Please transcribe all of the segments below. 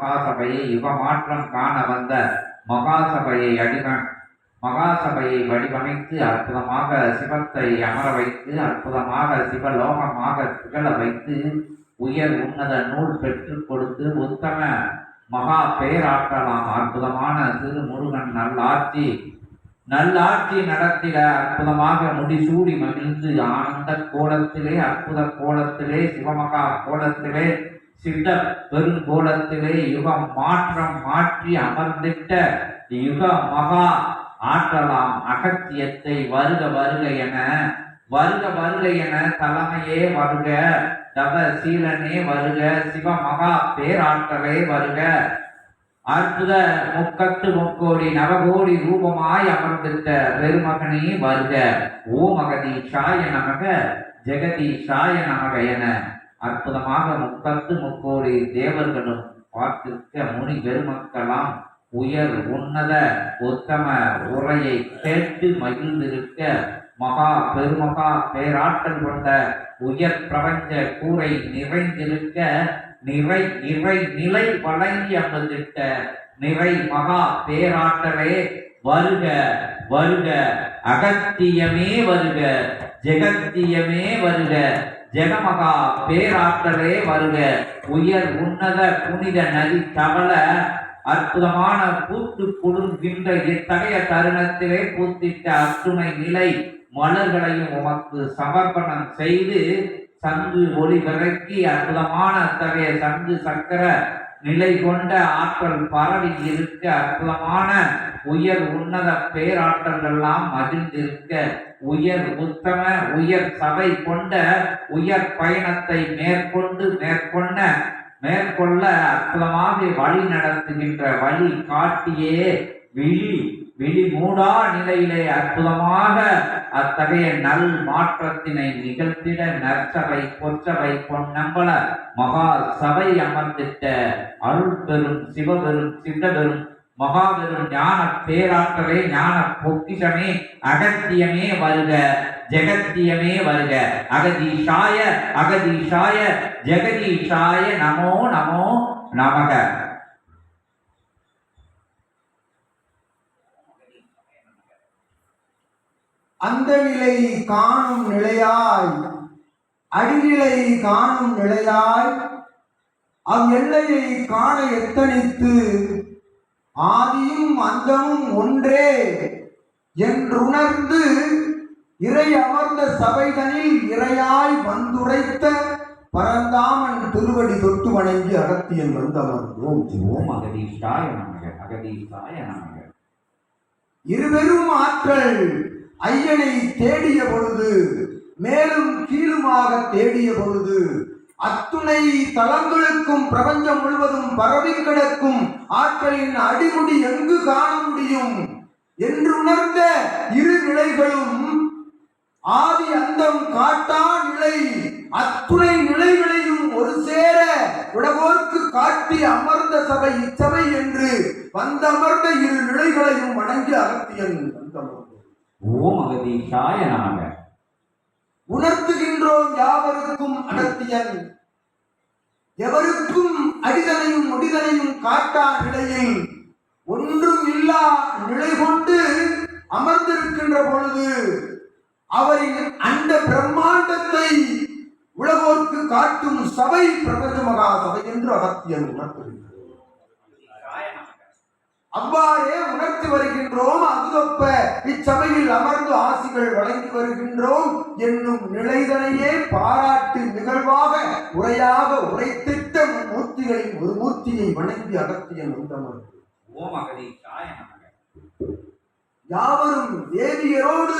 மகாசபையை யுகமாற்றம் காண வந்த மகாசபையை அடிம மகாசபையை வடிவமைத்து அற்புதமாக சிவத்தை அமர வைத்து அற்புதமாக சிவலோகமாக திகழ வைத்து உயர் உன்னத நூல் பெற்றுக் கொடுத்து உத்தம மகா பெயராற்றலாம் அற்புதமான திருமுருகன் நல்லாட்சி நல்லாட்சி நடத்திட அற்புதமாக முடிசூடி மகிழ்ந்து ஆனந்த கோலத்திலே அற்புத கோலத்திலே சிவமகா கோலத்திலே சித்த பெருங்கோலத்திலே யுகம் மாற்றம் மாற்றி அமர்ந்திட்ட யுக மகா ஆற்றலாம் அகத்தியத்தை வருக வருக என வருக வருக என தலைமையே வருக தவ சீலனே வருக சிவமகா பேராற்றலே வருக. அற்புத முக்கத்து முக்கோடி நவகோடி ரூபமாய் அமர்ந்திட்ட பெருமகனே வருக. ஓம் சாய நமக ஜெகதீஷாய நமக என. அற்புதமாக முக்கத்து முக்கோடி தேவர்களும் பார்த்திருக்க முனி பெருமக்களாம் உயர் உன்னத உத்தம உரையை கேட்டு மகிழ்ந்திருக்க மகா பெருமகா பேராற்றல் கொண்ட உயர் பிரபஞ்ச கூரை நிறைந்திருக்க நிறை நிறை நிலை வழங்கி அமர்ந்திருக்க நிறை மகா பேராற்றலே வருக வருக அகத்தியமே வருக ஜெகத்தியமே வருக. ஜெகமகா பேராற்றலே வருக. உயர் உன்னத புனித நதி தவள அற்புதமான பூத்து குலுங்கின்ற இத்தகைய தருணத்திலே பூத்திட்ட அத்துணை நிலை மலர்களையும் உமக்கு சமர்ப்பணம் செய்து சங்கு ஒளி விளக்கி அற்புதமான அத்தகைய சங்கு சக்கர நிலை கொண்ட ஆற்றல் பரவி இருக்க அற்புதமான உயர் உன்னத பேராற்றலெல்லாம் மகிழ்ந்திருக்க உயர் உத்தம உயர் சபை கொண்ட உயர் பயணத்தை மேற்கொண்டு மேற்கொண்ட மேற்கொள்ள அற்புதமாக வழி நடத்துகின்ற வழி காட்டியே விழி விழி மூடா நிலையிலே அற்புதமாக அத்தகைய நல் மாற்றத்தினை நிகழ்த்திட நற்சபை பொற்சபை பொன்னம்பல மகா சபை அமர்ந்திட்ட அருள் பெரும் சிவபெரும் சிந்தபெரும் மகாபெரும் ஞான பேராற்றலே ஞான பொக்கிஷமே அகத்தியமே வருக ஜெகத்தியமே வருக. அகதீஷாய அகதீஷாய ஜெகதீஷாய நமோ நமோ நமக. அந்த நிலை காணும் நிலையாய் அடிநிலை காணும் நிலையாய் அவ் எல்லையை காண எத்தனித்து ஆதியும் அந்தமும் ஒன்றே என்றுணர்ந்து இறை அமர்ந்த சபைதனில் இறையாய் வந்துரைத்த பரந்தாமன் திருவடி தொட்டு வணங்கி அகத்தியன் வந்தமர்ந்தோம் ஓம் அகதீஷாய நமக அகதீஷாய நமக. இருவரும் ஆற்றல் ஐயனை தேடிய பொழுது மேலும் கீழுமாக தேடிய பொழுது அத்துணை தலங்களுக்கும் பிரபஞ்சம் முழுவதும் பரவி கிடக்கும் ஆற்றலின் அடிமுடி எங்கு காண முடியும் என்று உணர்ந்த இரு நிலைகளும் ஆதி அந்தம் காட்டா நிலை. அத்துணை நிலைகளையும் ஒரு சேர உடவோர்க்கு காட்டி அமர்ந்த சபை இச்சபை என்று வந்தமர்ந்த இரு நிலைகளையும் வணங்கி அகத்தியன் வந்தமர்ந்தோம் ஓம் அகதீஷாய நமக உணர்த்துகின்றோம் யாவருக்கும் அடர்த்தியன். எவருக்கும் அடிதனையும் முடிதனையும் காட்டா நிலையில் ஒன்றும் இல்லா நிலை கொண்டு அமர்ந்திருக்கின்ற பொழுது அவரின் அந்த பிரம்மாண்டத்தை உலகோர்க்கு காட்டும் சபை பிரபஞ்ச மகா சபை என்று அகத்தியன் உணர்த்துகின்றது அவ்வாறே உணர்த்தி வருகின்றோம். அதுதொப்ப இச்சபையில் அமர்ந்து ஆசிகள் வழங்கி வருகின்றோம் என்னும் நிலைதனையே பாராட்டு நிகழ்வாக உரையாக உரைத்திட்ட மூர்த்திகளின் ஒரு மூர்த்தியை வணங்கி அகதீஷாய நமக யாவரும் தேவியரோடு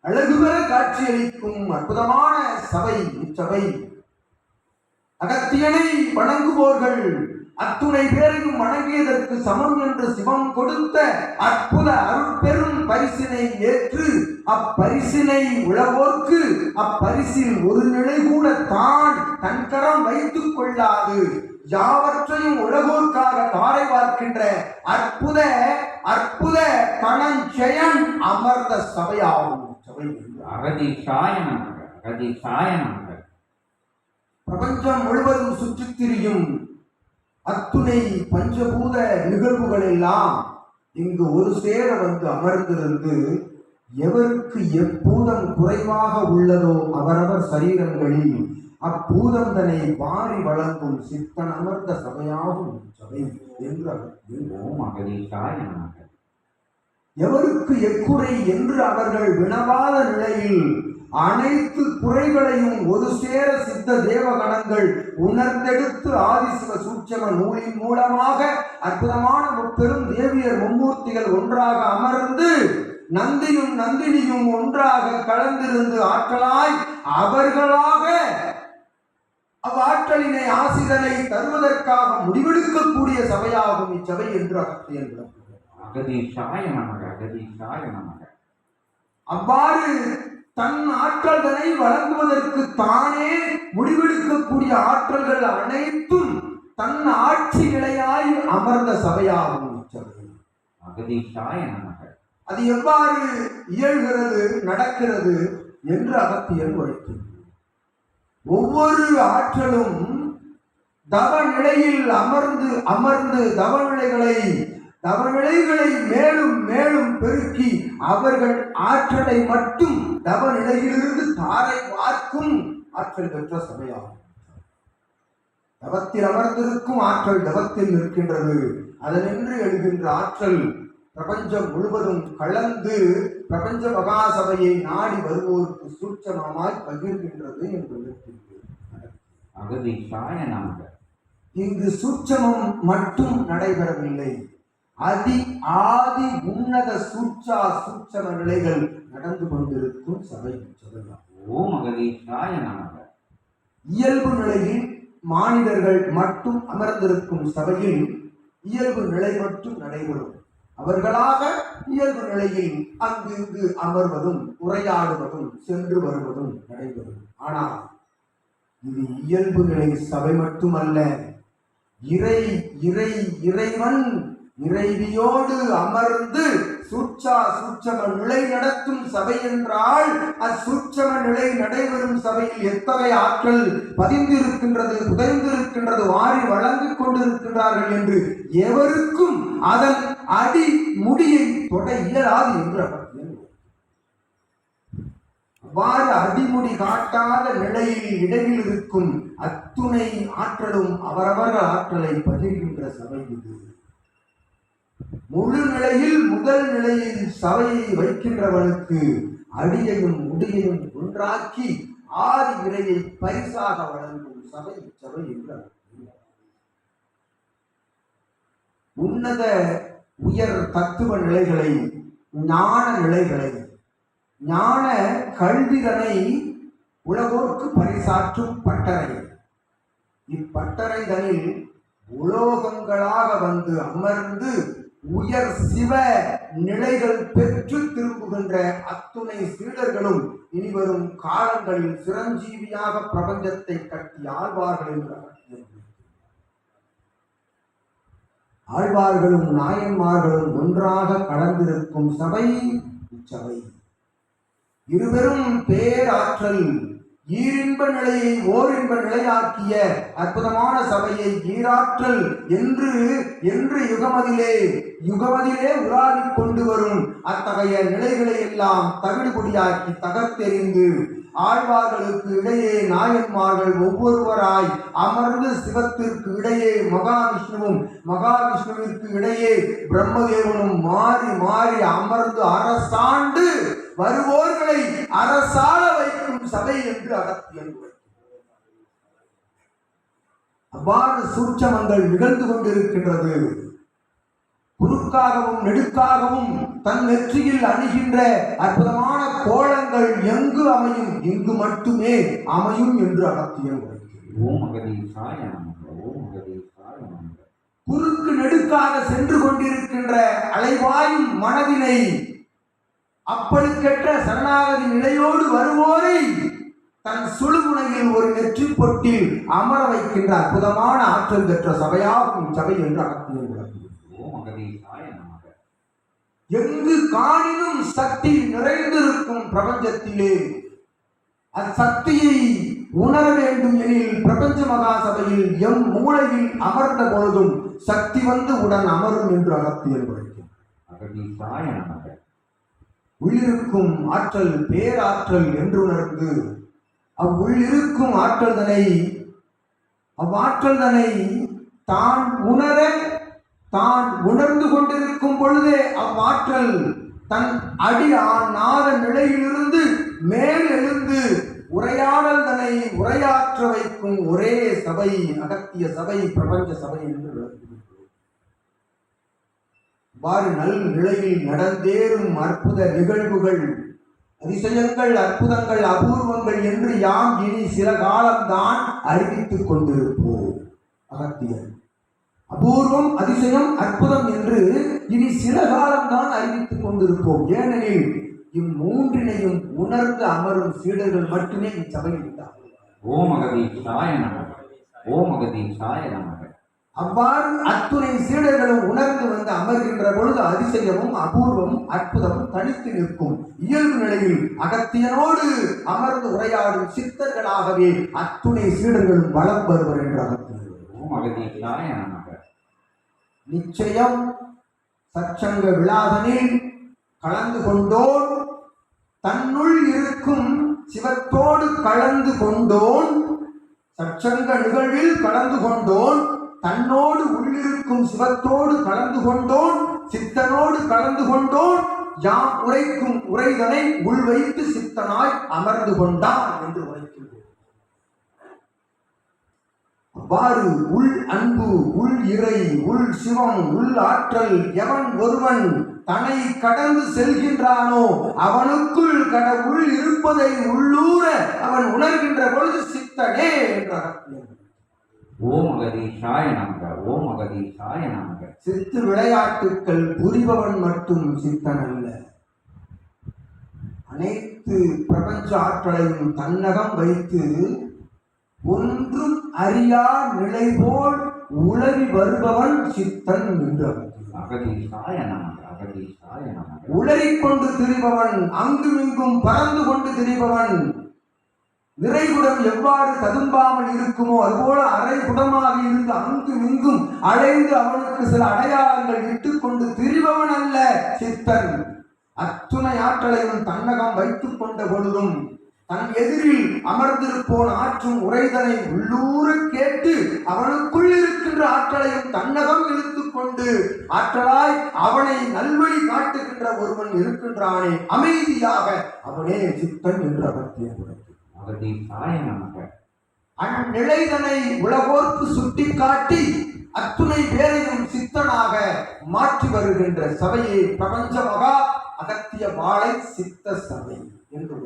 அழகுபெற காட்சியளிக்கும் அற்புதமான சபை இச்சபை. அகத்தியனை வணங்குவோர்கள் அத்துணை பேரையும் வணங்கியதற்கு சமம் என்று சிவம் கொடுத்த அற்புத அருட்பெரும் பரிசினை ஏற்று அப்பரிசினை உழவோர்க்கு அப்பரிசில் ஒரு நிலை கூட தான் தன்கரம் வைத்துக் கொள்ளாது. யாவற்றையும் உலகோர்க்காக தாரை பார்க்கின்ற அற்புத அற்புத கணஞ்செயன் அமர்ந்த சபையாகும். சபை என்று அகதீஷாய நமக அகதீஷாய நமக பிரபஞ்சம் முழுவதும் சுற்றித் திரியும் அத்துணை பஞ்சபூத நிகழ்வுகள் எல்லாம் இங்கு ஒரு சேர வந்து அமர்ந்திருந்து எவருக்கு எப்பூதம் குறைவாக உள்ளதோ அவரவர் சரீரங்களில் அப்பூதம் தன்னை வாரி வழங்கும் சித்தன் அமர்ந்த சபையாகும் சபை என்று எவருக்கு எக்குறை என்று அவர்கள் வினவாத நிலையில் அனைத்து குறைகளையும் ஒரு சேர சித்த தேவகணங்கள் உணர்ந்தெடுத்து ஆதிசிவ சூட்சம நூலின் மூலமாக அற்புதமான முப்பெரும் தேவியர் மும்மூர்த்திகள் ஒன்றாக அமர்ந்து நந்தியும் நந்தினியும் ஒன்றாக கலந்திருந்து ஆற்றலாய் அவர்களாக அவ்வாற்றலினை ஆசிதனை தருவதற்காக முடிவெடுக்கக்கூடிய சபையாகும் இச்சபை என்று அகத்தியன். அகதீஷாய நமக அகதீஷாய நமக அவ்வாறு தன் ஆற்றல்களை வழங்குவதற்கு தானே முடிவெடுக்கக்கூடிய ஆற்றல்கள் அனைத்தும் தன் ஆட்சி நிலையாய் அமர்ந்த சபையாகும் அது எவ்வாறு இயல்கிறது நடக்கிறது என்று அகத்தியல் உரைக்கின்றார். ஒவ்வொரு ஆற்றலும் தவ நிலையில் அமர்ந்து அமர்ந்து தவநிலைகளை தவநிலைகளை மேலும் மேலும் பெருக்கி அவர்கள் ஆற்றலை மட்டும் தவ நிலையிலிருந்து தாரை பார்க்கும் ஆற்றல் பெற்ற சபையாகும். தவத்தில் அமர்ந்திருக்கும் ஆற்றல் தவத்தில் நிற்கின்றது. அதனின்று எழுகின்ற ஆற்றல் பிரபஞ்சம் முழுவதும் கலந்து பிரபஞ்ச மகாசபையை நாடி வருவோருக்கு சூட்சமமாய் பகிர்கின்றது என்று நமக இங்கு சூட்சமம் மட்டும் நடைபெறவில்லை. அதி ஆதி உன்னத சூட்சா சூட்சம நிலைகள் நடந்து கொண்டிருக்கும் சபை சபையாகும் ஓம் அகதீஷாய நமக. இயல்பு நிலையில் மானிடர்கள் மட்டும் அமர்ந்திருக்கும் சபையில் இயல்பு நிலை மட்டும் நடைபெறும். அவர்களாக இயல்பு நிலையில் அங்கு இங்கு அமர்வதும் உரையாடுவதும் சென்று வருவதும் நடைபெறும். ஆனால் இது இயல்பு நிலை சபை மட்டுமல்ல. இறை இறை இறைவன் இறைவியோடு அமர்ந்து சூட்சா சூட்சம நிலை நடத்தும் சபை என்றால் அச்சூட்சம நிலை நடைபெறும் சபையில் எத்தகைய ஆற்றல் பதிந்திருக்கின்றது புதைந்திருக்கின்றது வாரி வழங்கிக் கொண்டிருக்கின்றார்கள் என்று எவருக்கும் அதன் அடி முடியை தொட இயலாது என்று அவர் அவ்வாறு அடிமுடி காட்டாத நிலையில் இடையில் இருக்கும் அத்துணை ஆற்றலும் அவரவர்கள் ஆற்றலை பகிர்கின்ற சபை இது. முழு நிலையில் முதல் நிலையில் சபையை வைக்கின்றவனுக்கு அடியையும் முடியையும் ஒன்றாக்கி ஆதி விரையை பரிசாக வழங்கும் சபை சபை என்ற உன்னத உயர் தத்துவ நிலைகளை ஞான நிலைகளை ஞான கல்விதனை உலகோர்க்கு பரிசாற்றும் பட்டறை. இப்பட்டறை தனில் உலோகங்களாக வந்து அமர்ந்து உயர் சிவ நிலைகள் பெற்று திரும்புகின்ற அத்துணை சீடர்களும் இனிவரும் காலங்களில் சிரஞ்சீவியாக பிரபஞ்சத்தை கட்டி ஆழ்வார்கள் என்று ஆழ்வார்களும் நாயன்மார்களும் ஒன்றாக கலந்திருக்கும் சபை இச்சபை. இருவரும் பேராற்றல் ஈரின்ப நிலையை ஓரின்ப நிலையாக்கிய அற்புதமான சபையை ஈராற்றல் என்று என்று யுகமதிலே யுகமதிலே உலாவி கொண்டு வரும் அத்தகைய நிலைகளை எல்லாம் தவிடுபொடியாக்கி தகர்த்தெறிந்து ஆழ்வார்களுக்கு இடையே நாயன்மார்கள் ஒவ்வொருவராய் அமர்ந்து சிவத்திற்கு இடையே மகாவிஷ்ணுவும் மகாவிஷ்ணுவிற்கு இடையே பிரம்மதேவனும் மாறி மாறி அமர்ந்து அரசாண்டு வருவோர்களை அரசாள சபை என்று அவ்வாறு சூட்சமங்கள் நிகழ்ந்து கொண்டிருக்கின்றது. குறுக்காகவும் நெடுக்காகவும் தன் நெற்றியில் அணிகின்ற அற்புதமான கோலங்கள் எங்கு அமையும்? இங்கு மட்டுமே அமையும் என்று நமக குறுக்கு நெடுக்காக சென்று கொண்டிருக்கின்ற அலைவாயும் மனதினை அப்பழுக்கற்ற சரணாகதி நிலையோடு வருவோரை தன் சுழுமுனையில் ஒரு நெற்றி பொட்டில் அமர வைக்கின்ற அற்புதமான ஆற்றல் பெற்ற சபையாகும் சபை என்று அகத்தியல் எங்கு காணினும் சக்தி நிறைந்திருக்கும் பிரபஞ்சத்திலே அச்சக்தியை உணர வேண்டும் எனில் பிரபஞ்ச மகா சபையில் எம் மூளையில் அமர்ந்த பொழுதும் சக்தி வந்து உடன் அமரும் என்று அகத்தியல் உழைக்கும் உயிருக்கும் உள்ளிருக்கும் ஆற்றல் பேராற்றல் என்று உணர்ந்து அவ்வுள்ளிருக்கும் ஆற்றல் தனை அவ்வாற்றல் தனை தான் உணர தான் உணர்ந்து கொண்டிருக்கும் பொழுதே அவ்வாற்றல் தன் அடி ஆ- நாத நிலையிலிருந்து மேல் எழுந்து உரையாடல் தன்னை உரையாற்ற வைக்கும் ஒரே சபை அகத்திய சபை பிரபஞ்ச சபை என்று விளங்குகிறது. நல் நிலையில் நடந்தேறும் அற்புத நிகழ்வுகள் அதிசயங்கள் அற்புதங்கள் அபூர்வங்கள் என்று யாம் இனி சில காலம்தான் அறிவித்துக் கொண்டிருப்போம். அகத்தியர். அபூர்வம் அதிசயம் அற்புதம் என்று இனி சில காலம்தான் அறிவித்துக் கொண்டிருப்போம். ஏனெனில் இம்மூன்றினையும் உணர்ந்து அமரும் சீடர்கள் மட்டுமே இச்சபையில் உண்டாகும் ஓம் அகதீசாய நமக. ஓம் அகதீசாய நமக. அவ்வாறு அத்துணை சீடர்களும் உணர்ந்து வந்து அமர்கின்ற பொழுது அதிசயமும் அபூர்வமும் அற்புதமும் தனித்து நிற்கும். இயல்பு நிலையில் அகத்தியனோடு அமர்ந்து உரையாடும் சித்தர்களாகவே அத்துணை சீடர்களும் வளம் வருவர் என்று நமக நிச்சயம் சச்சங்க விழாதனில் கலந்து கொண்டோன் தன்னுள் இருக்கும் சிவத்தோடு கலந்து கொண்டோன் சச்சங்க நிகழ்வில் கலந்து கொண்டோன் தன்னோடு உள்ளிருக்கும் சிவத்தோடு கலந்து கொண்டோன் சித்தனோடு கலந்து கொண்டோன் யாம் உரைக்கும் உரைதனை உள் வைத்து சித்தனாய் அமர்ந்து கொண்டான் என்று உரைக்கின்றோம். அவ்வாறு உள் அன்பு உள் இறை உள் சிவம் உள் ஆற்றல் எவன் ஒருவன் தன்னை கடந்து செல்கின்றானோ அவனுக்குள் கடவுள் இருப்பதை உள்ளூர அவன் உணர்கின்ற பொழுது சித்தனே என்ற ஓம் அகதீசாய நமக ஓம் அகதீசாய நமக. சித்து விளையாட்டுக்கள் புரிபவன் மட்டும் சித்தன் அல்ல அனைத்து பிரபஞ்ச ஆற்றலையும் தன்னகம் வைத்து ஒன்றும் அறியா நிலை போல் உளறி வருபவன் சித்தன் என்று. அகதீசாய நமக அகதீசாய நமக. உளறிக் கொண்டு திரிபவன் அங்குமிங்கும் பறந்து கொண்டு திரிபவன் நிறைகுடம் எவ்வாறு ததும்பாமல் இருக்குமோ அதுபோல அரைகுடமாக இருந்து அங்கும் இங்கும் அலைந்து அவனுக்கு சில அடையாளங்கள் இட்டுக்கொண்டு திரிபவன் அல்ல சித்தன் அத்துணை ஆற்றலையும் தன்னகம் வைத்துக் கொண்ட பொழுதும் தன் எதிரில் அமர்ந்திருப்போன் ஆற்றும் உரைதனை உள்ளூர கேட்டு அவனுக்குள் இருக்கின்ற ஆற்றலையும் தன்னகம் இழுத்துக்கொண்டு ஆற்றலாய் அவனை நல்வழி காட்டுகின்ற ஒருவன் இருக்கின்றானே அமைதியாக அவனே சித்தன் என்று அவர் உரைக்கிறார். அகதீசாய நமக அந்நிலைதனை உலகோர்க்கு சுட்டிக்காட்டி அத்துணை வேலையும் சித்தனாக மாற்றி வருகின்ற சபையை பிரபஞ்ச மகா அகத்திய வாழை சித்த சபை என்று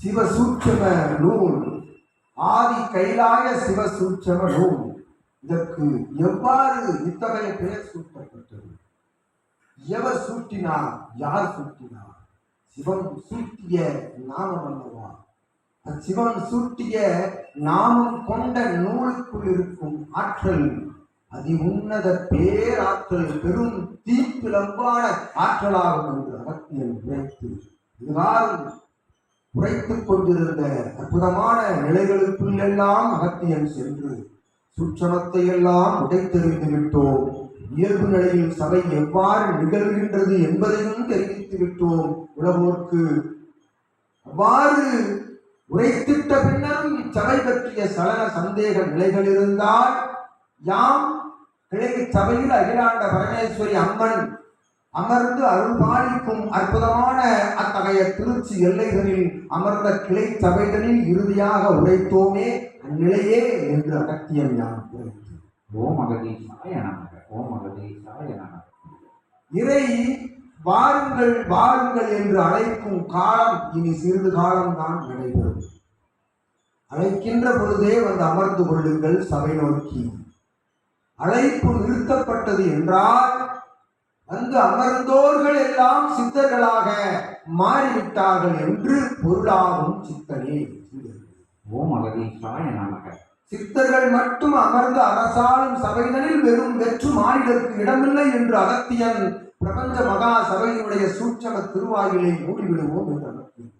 சிவசூட்சம நூல் ஆதி கைலாய சிவசூட்சம நூல். இதற்கு எவ்வாறு இத்தகைய பெயர் சூட்டப்பட்டது? எவர் சூட்டினார்? யார் சூட்டினார்? சிவன் சூட்டிய நாமம் அல்லவா அச்சிவன் சூட்டிய நாமம் கொண்ட நூலுக்குள் இருக்கும் ஆற்றல் அதி உன்னத பேராற்றல் பெரும் தீப்பிலம்பான ஆற்றலாகும் என்று அகத்தியல் உரைத்து இதுதான் உரைத்துக் கொண்டிருந்த அற்புதமான நிலைகளுக்குள்ளெல்லாம் அகத்தியன் சென்று சுற்றமத்தை எல்லாம் உடைத்தெறிந்து விட்டோம். இயல்பு நிலையில் சபை எவ்வாறு நிகழ்கின்றது என்பதையும் தெரிவித்து விட்டோம் உலகோர்க்கு அவ்வாறு உரைத்திட்ட பின்னரும் இச்சபை பற்றிய சலன சந்தேக நிலைகள் இருந்தால் யாம் கிழக்கு சபையில் அகிலாண்ட பரமேஸ்வரி அம்மன் அமர்ந்து அருள்பாலிக்கும் அற்புதமான அத்தகைய திருச்சி எல்லைகளில் அமர்ந்த கிளை சபைகளில் இறுதியாக உரைத்தோமே அந்நிலையே என்று அகத்தியம் யாம் உரைத்தோம் ஓம் அகதீசாய நமக ஓம் அகதீசாய நமக. இறை வாருங்கள் வாருங்கள் என்று அழைக்கும் காலம் இனி சிறிது காலம்தான் நடைபெறும். அழைக்கின்ற பொழுதே வந்து அமர்ந்து கொள்ளுங்கள் சபை நோக்கி. அழைப்பு நிறுத்தப்பட்டது என்றால் வந்து அமர்ந்தோர்கள் எல்லாம் சித்தர்களாக மாறிவிட்டார்கள் என்று பொருளாகும் சித்தனே. ஓம் அகதீசாய நமக. சித்தர்கள் மட்டும் அமர்ந்து அரசாளும் சபைகளில் வெறும் வெற்று மாநிலருக்கு இடமில்லை என்று அகத்தியன் பிரபஞ்ச மகா சபையினுடைய சூட்சம திருவாயிலை மூடிவிடுவோம் என்று அகத்தியன்.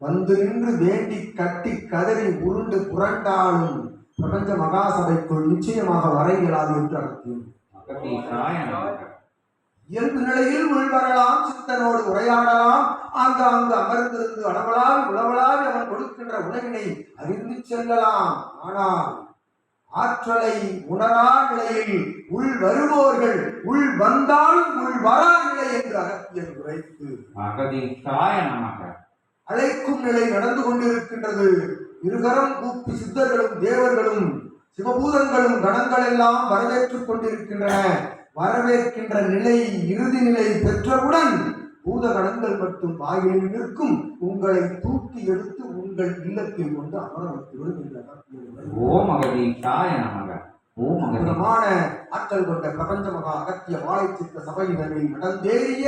வந்து நின்று வேண்டி கட்டி கதறி உருண்டு புரண்டாலும் பிரபஞ்ச மகாசபைக்குள் நிச்சயமாக வர இயலாது என்று அர்த்தம் இயல்பு நிலையில் உள்வரலாம் சித்தனோடு உரையாடலாம் ஆங்காங்கு அமர்ந்திருந்து அளவலாவி உளவலாவி அவன் கொடுக்கின்ற உணவினை அறிந்து செல்லலாம். ஆனால் ஆற்றலை உணரா நிலையில் உள் வருவோர்கள் உள் வந்தாலும் உள் வரா நிலை என்று அகத்தியன் உரைத்து அழைக்கும் நிலை நடந்து கொண்டிருக்கின்றது. இருகரம் கூப்பி சித்தர்களும் தேவர்களும் சிவபூதங்களும் கணங்கள் எல்லாம் வரவேற்றுக் கொண்டிருக்கின்றன. வரவேற்கின்ற நிலை இறுதி நிலை பெற்றவுடன் பூத கணங்கள் மட்டும் வாயிலில் நிற்கும். உங்களை தூக்கி எடுத்து உங்கள் இல்லத்தில் கொண்டு அமர வைத்து விடுகின்றன ஓம் அகதீஷாய நமக. ஓம் அகதீ அற்புதமான ஆற்றல் கொண்ட பிரபஞ்ச மகா அகத்திய வாழைச்சித்த சபையினரில் நடந்தேறிய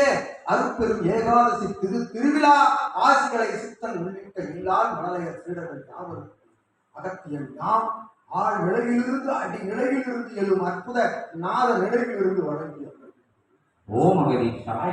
அருப்பெரும் ஏகாதசி திரு திருவிழா ஆசிகளை சித்தன் உள்ளிட்ட இல்லால் மலலைய சீடர்கள் யாவரும் அகத்தியன் யாம்? ஆள் நிலையிலிருந்து அடி நிலையிலிருந்து எழும் அற்புத நாத நிலையிலிருந்து வழங்கியவர் ஓம் அகதீஷாய